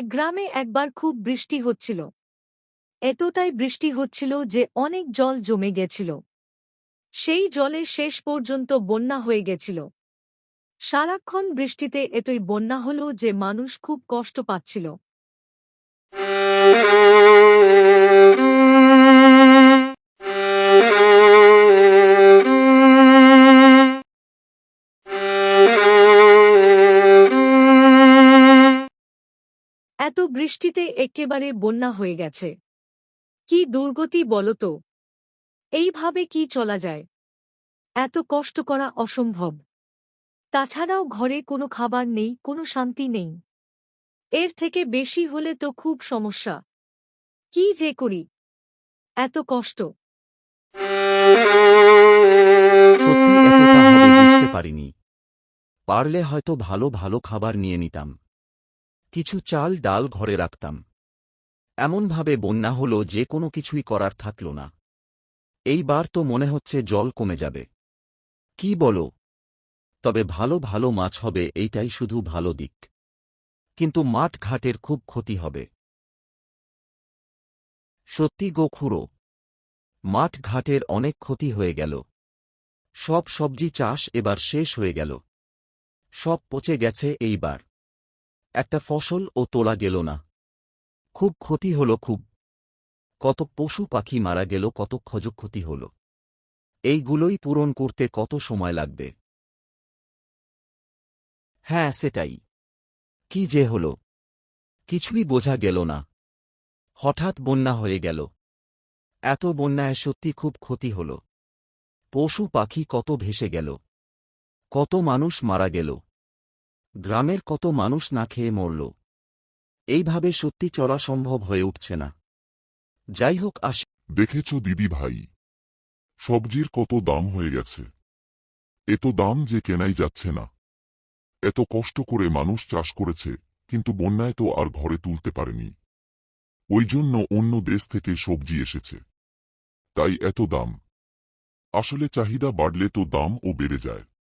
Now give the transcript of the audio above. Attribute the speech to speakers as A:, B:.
A: এক গ্রামে একবার খুব বৃষ্টি হচ্ছিল। এতটাই বৃষ্টি হচ্ছিল যে অনেক জল জমে গেছিল। সেই জলে শেষ পর্যন্ত বন্যা হয়ে গেছিল। সারাক্ষণ বৃষ্টিতে এতই বন্যা হল যে মানুষ খুব কষ্ট পাচ্ছিল। এত বৃষ্টিতে একেবারে বন্যা হয়ে গেছে। কি দুর্গতি বলতো এইভাবে কি চলা যায়? এত কষ্ট করা অসম্ভব। তাছাড়াও ঘরে কোনো খাবার নেই, কোনো শান্তি নেই। এর থেকে বেশি হলে তো খুব সমস্যা। কি যে করি? এত কষ্ট।
B: সত্যি এতটা হবে বুঝতে পারিনি। পারলে হয়তো ভালো ভালো খাবার নিয়ে নিতাম। কিছু চাল ডাল ঘরে রাখতাম। এমনভাবে বন্যা হল যে কোনো কিছুই করার থাকল না। এইবার তো মনে হচ্ছে জল কমে যাবে। কি বলো? তবে ভালো ভালো মাছ হবে, এইটাই শুধু ভালো দিক। কিন্তু মাঠ ঘাটের খুব ক্ষতি হবে। সত্যি গো খুড়ো, মাঠ ঘাটের অনেক ক্ষতি হয়ে গেল। সব সবজি চাষ এবার শেষ হয়ে গেল। সব পচে গেছে এইবার। একটা ফসল ও তোলা গেল না। খুব ক্ষতি হল খুব। কত পশু পাখি মারা গেল, কত ক্ষয়ক্ষতি হল। এইগুলোই পূরণ করতে কত সময় লাগবে? হ্যাঁ সেটাই। কি যে হল? কিছুই বোঝা গেল না। হঠাৎ বন্যা হয়ে গেল। এত বন্যায় সত্যি খুব ক্ষতি হল। পশু পাখি কত ভেসে গেল। কত মানুষ মারা গেল। গ্রামের কত মানুষ না খেয়ে মরল। এইভাবে সত্যি চলা সম্ভব হয়ে উঠছে না। যাই হোক আসি
C: দেখেছ দিদি ভাই, সবজির কত দাম হয়ে গেছে। এত দাম যে কেনাই যাচ্ছে না। এত কষ্ট করে মানুষ চাষ করেছে, কিন্তু বন্যায় তো আর ঘরে তুলতে পারেনি। ওই জন্য অন্য দেশ থেকে সবজি এসেছে। তাই এত দাম। আসলে চাহিদা বাড়লে তো দামও বেড়ে যায়।